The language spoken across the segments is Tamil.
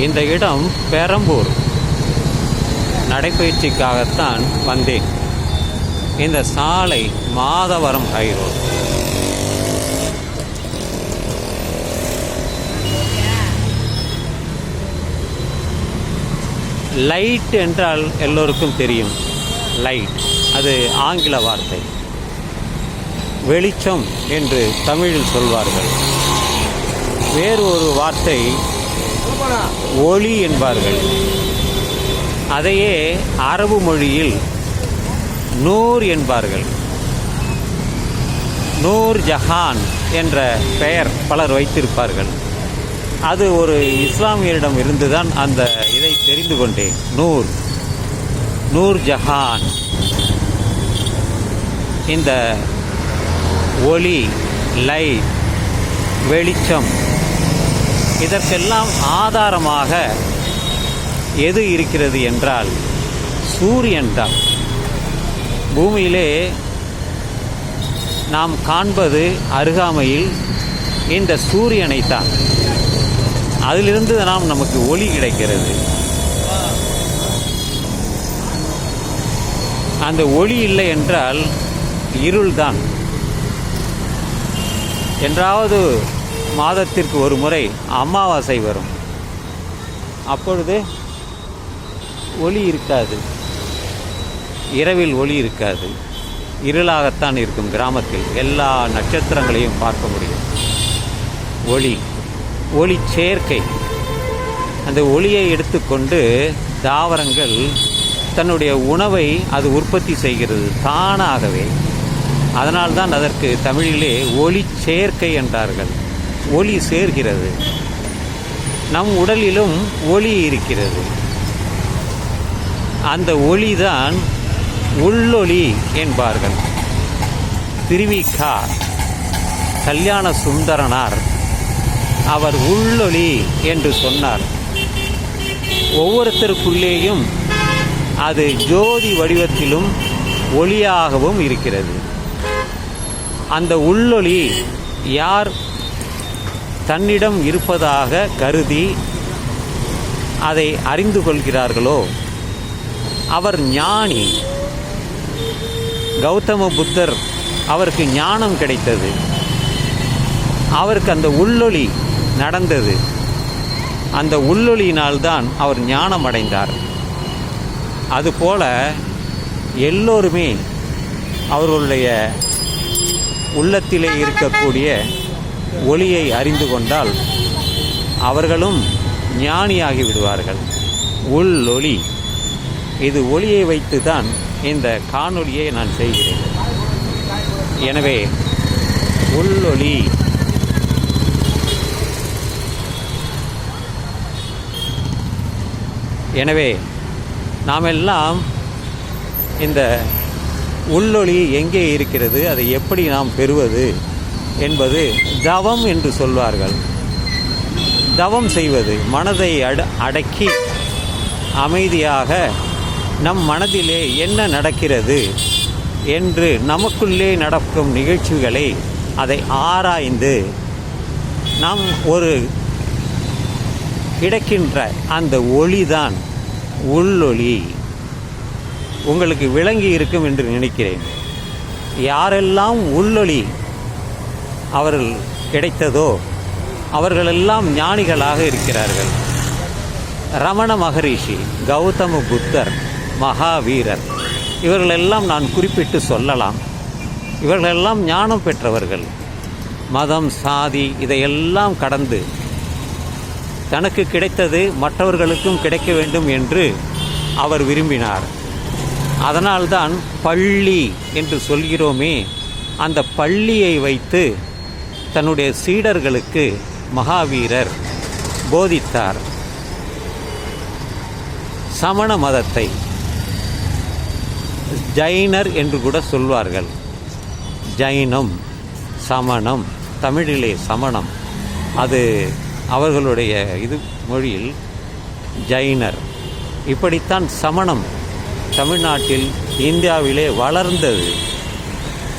இந்த இடம் பெரம்பூர். நடைப்பயிற்சிக்காகத்தான் வந்தேன். இந்த சாலை மாதவரம் ஹைரோடு. லைட் என்றால் எல்லோருக்கும் தெரியும். லைட் அது ஆங்கில வார்த்தை. வெளிச்சம் என்று தமிழில் சொல்வார்கள். வேறு ஒரு வார்த்தை ஒளி என்பார்கள். அதையே அரபு மொழியில் நூர் என்பார்கள். நூர் ஜஹான் என்ற பெயர் பலர் வைத்திருப்பார்கள். அது ஒரு இஸ்லாமியரிடம் இருந்துதான் அந்த இதை தெரிந்து கொண்டேன். நூர் நூர் ஜஹான். இந்த ஒளி லைட் வெளிச்சம் இதற்கெல்லாம் ஆதாரமாக எது இருக்கிறது என்றால் சூரியன் தான். பூமியிலே நாம் காண்பது அருகாமையில் இந்த சூரியனை தான். அதிலிருந்து நாம் நமக்கு ஒளி கிடைக்கிறது. அந்த ஒளி இல்லை என்றால் இருள்தான் என்றாவது மாதத்திற்கு ஒரு முறை அமாவாசை வரும். அப்பொழுது ஒளி இருக்காது. இரவில் ஒளி இருக்காது. இருளாகத்தான் இருக்கும் கிராமத்தில் எல்லா நட்சத்திரங்களையும் பார்க்க முடியும். ஒளி ஒளி சேர்க்கை. அந்த ஒளியை எடுத்துக்கொண்டு தாவரங்கள் தன்னுடைய உணவை அது உற்பத்தி செய்கிறது தானாகவே. அதனால்தான் அதற்கு தமிழிலே ஒளி சேர்க்கை என்றார்கள். ஒளி சேர்கிறது. நம் உடலிலும் ஒளி இருக்கிறது. அந்த ஒளிதான் உள்ளொளி என்பார்கள். திருவிகா கல்யாண சுந்தரனார் அவர் உள்ளொளி என்று சொன்னார். ஒவ்வொருத்தருக்குள்ளேயும் அது ஜோதி வடிவத்திலும் ஒளியாகவும் இருக்கிறது. அந்த உள்ளொளி யார் தன்னிடம் இருப்பதாக கருதி அதை அறிந்து கொள்கிறார்களோ? அவர் ஞானி. கௌதம புத்தர் அவருக்கு ஞானம் கிடைத்தது. அவருக்கு அந்த உள்ளொளி நடந்தது. அந்த உள்ளொளியினால்தான் அவர் ஞானம் அடைந்தார். அதுபோல எல்லோருமே அவர்களுடைய உள்ளத்திலே இருக்கக்கூடிய ஒளியை அறிந்து கொண்டால் அவர்களும் ஞானியாகி விடுவார்கள். உள் ஒளி. இது ஒளியை வைத்து தான் இந்த காணொளியை நான் செய்கிறேன். எனவே உள்ளொளி எனவே நாம் எல்லாம் இந்த உள்ளொளி எங்கே இருக்கிறது அதை எப்படி நாம் பெறுவது என்பது தவம் என்று சொல்வார்கள். தவம் செய்வது மனதை அட அடக்கி அமைதியாக நம் மனதிலே என்ன நடக்கிறது என்று நமக்குள்ளே நடக்கும் நிகழ்ச்சிகளை அதை ஆராய்ந்து நாம் ஒரு கிடைக்கின்ற அந்த ஒளிதான் உள்ளொளி. உங்களுக்கு விளங்கி இருக்கும் என்று நினைக்கிறேன். யாரெல்லாம் உள்ளொளி அவர்கள் கிடைத்ததோ அவர்களெல்லாம் ஞானிகளாக இருக்கிறார்கள். ரமண மகரிஷி கௌதம புத்தர் மகாவீரர் இவர்களெல்லாம் நான் குறிப்பிட்டு சொல்லலாம். இவர்களெல்லாம் ஞானம் பெற்றவர்கள். மதம் சாதி இதையெல்லாம் கடந்து தனக்கு கிடைத்தது மற்றவர்களுக்கும் கிடைக்க வேண்டும் என்று அவர் விரும்பினார். அதனால்தான் பள்ளி என்று சொல்கிறோமே அந்த பள்ளியை வைத்து தன்னுடைய சீடர்களுக்கு மகாவீரர் போதித்தார். சமண மதத்தை ஜைனர் என்று கூட சொல்வார்கள். ஜைனம் சமணம் தமிழிலே சமணம். அது அவர்களுடைய இது மொழியில் ஜைனர். இப்படித்தான் சமணம் தமிழ்நாட்டில் இந்தியாவிலே வளர்ந்தது.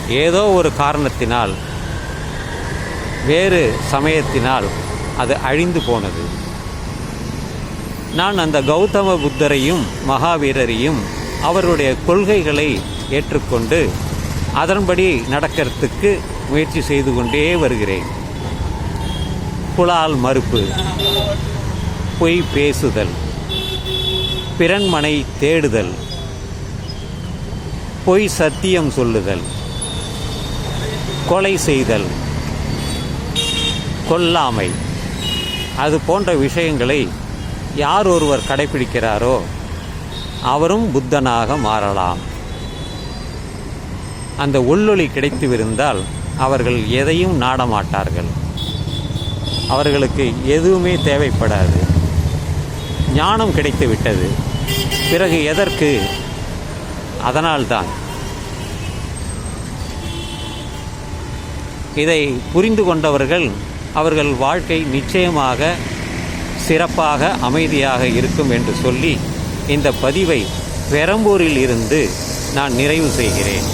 ஏதோ ஒரு காரணத்தினால் வேறு சமயத்தினால் அது அழிந்து போனது. நான் அந்த கௌதம புத்தரையும் மகாவீரரையும் அவருடைய கொள்கைகளை ஏற்றுக்கொண்டு அதன்படி நடக்கிறதுக்கு முயற்சி செய்து கொண்டே வருகிறேன். புலால் மறுப்பு பொய் பேசுதல் பிறன்மனை தேடுதல் பொய் சத்தியம் சொல்லுதல் கொலை செய்தல் கொல்லாமை. அது போன்ற விஷயங்களை யார் ஒருவர் கடைபிடிக்கிறாரோ அவரும் புத்தனாக மாறலாம். அந்த உள்ளொளி கிடைத்துவிருந்தால் அவர்கள் எதையும் நாடமாட்டார்கள். அவர்களுக்கு எதுவுமே தேவைப்படாது. ஞானம் கிடைத்து விட்டது பிறகு எதற்கு? அதனால்தான். இதை புரிந்து கொண்டவர்கள் அவர்கள் வாழ்க்கை நிச்சயமாக சிறப்பாக அமைதியாக இருக்கும் என்று சொல்லி இந்த பதிவை பெரம்பூரில் இருந்து நான் நிறைவு செய்கிறேன்.